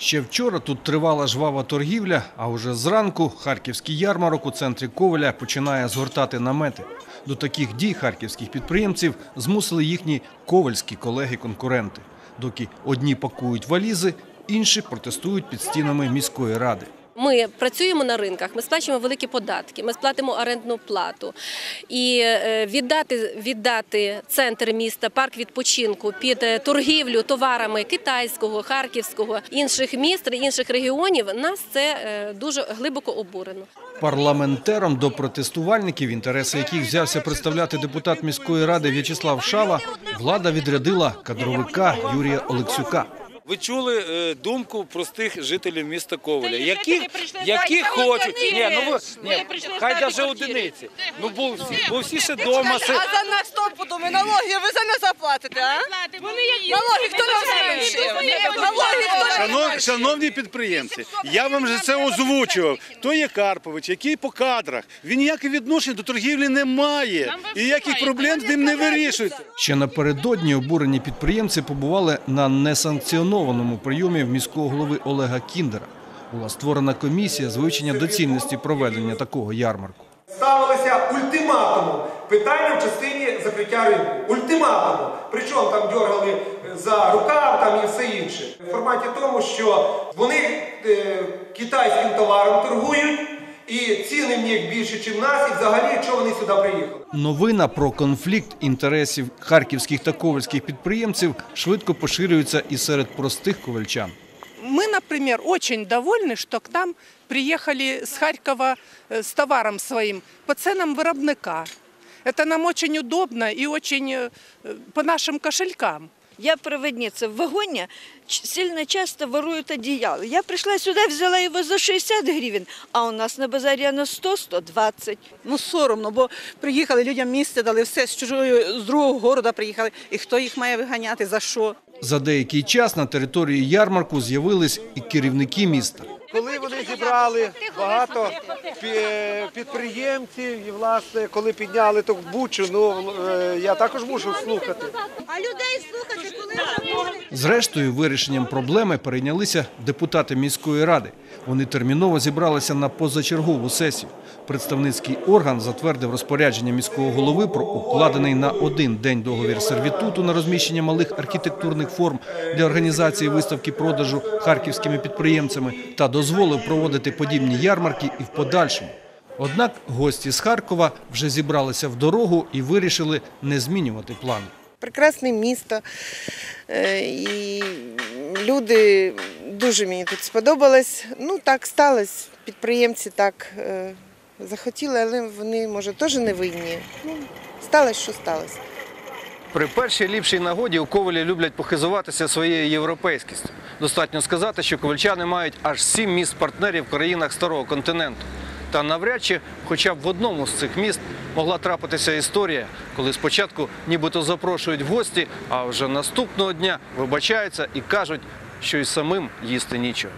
Ще вчора тут тривала жвава торгівля, а уже зранку харківський ярмарок у центрі Ковеля починає згортати намети. До таких дій харківських підприємців змусили їхні ковельські колеги-конкуренти. Доки одні пакують валізи, інші протестують під стінами міської ради. Ми працюємо на ринках, ми сплачуємо великі податки, ми сплатимо орендну плату. І е, віддати, віддати центр міста, парк відпочинку під е, торгівлю товарами китайського, харківського, інших міст, інших регіонів, нас це е, дуже глибоко обурено. Парламентером до протестувальників, інтереси яких взявся представляти депутат міської ради В'ячеслав Шава, влада відрядила кадровика Юрія Олексюка. Ви чули е, думку простих жителів міста Коваля, які, які хочуть, ні, ну ви, ні, хай даже одиниці. Ну бо всі, бо всі ще дома. А си- за нас хто подумає? Налоги ви за нас заплатите, а? Налоги хто нам зменшив? Налоги Шанов, шановні підприємці, я вам вже це озвучував. То є Карпович, який по кадрах. Він ніякого відношення до торгівлі не має. І ніяких проблем з ним не вирішується. Ще напередодні обурені підприємці побували на несанкціонованому прийомі в міського голови Олега Кіндера. Була створена комісія з вивчення доцільності проведення такого ярмарку. Ставилися ультиматумом питання в частині закриття ринку. Ультиматумом. Причому там дергали за рукав там і все інше. В форматі тому, що вони е, китайським товаром торгують, і ціни в них більше, ніж в нас, і взагалі, якщо вони сюди приїхали. Новина про конфлікт інтересів харківських та ковальських підприємців швидко поширюється і серед простих ковальчан. Мы, например, очень довольны, что к нам приехали с Харькова э, с товаром своим по ценам виробника. Это нам очень удобно и очень э, по нашим кошелькам. Я проводница в вагоне, ч- сильно часто воруют одеяло. Я пришла сюда, взяла его за 60 гривен, а у нас на базаре оно 100-120. Ну соромно, бо приїхали людям місце, дали все з чужої, з другого города приїхали. І хто їх має виганяти, за що? За деякий час на території ярмарку з'явились і керівники міста. Коли зібрали багато підприємців, і власне, коли підняли ту бучу, ну е, я також мушу слухати. А людей слухати, коли Зрештою, вирішенням проблеми перейнялися депутати міської ради. Вони терміново зібралися на позачергову сесію. Представницький орган затвердив розпорядження міського голови про укладений на один день договір сервітуту на розміщення малих архітектурних форм для організації виставки продажу харківськими підприємцями та дозволив проводити подібні ярмарки і в подальшому. Однак гості з Харкова вже зібралися в дорогу і вирішили не змінювати плани. прекрасне місто. Е, І люди дуже мені тут сподобалось. Ну так сталося. Підприємці так е, захотіли, але вони, може, теж не винні. Ну, сталося, що сталося. При першій ліпшій нагоді у Ковелі люблять похизуватися своєю європейськістю. Достатньо сказати, що ковальчани мають аж сім міст партнерів в країнах старого континенту. Та навряд чи, хоча б в одному з цих міст могла трапитися історія, коли спочатку нібито запрошують в гості, а вже наступного дня вибачаються і кажуть, що й самим їсти нічого.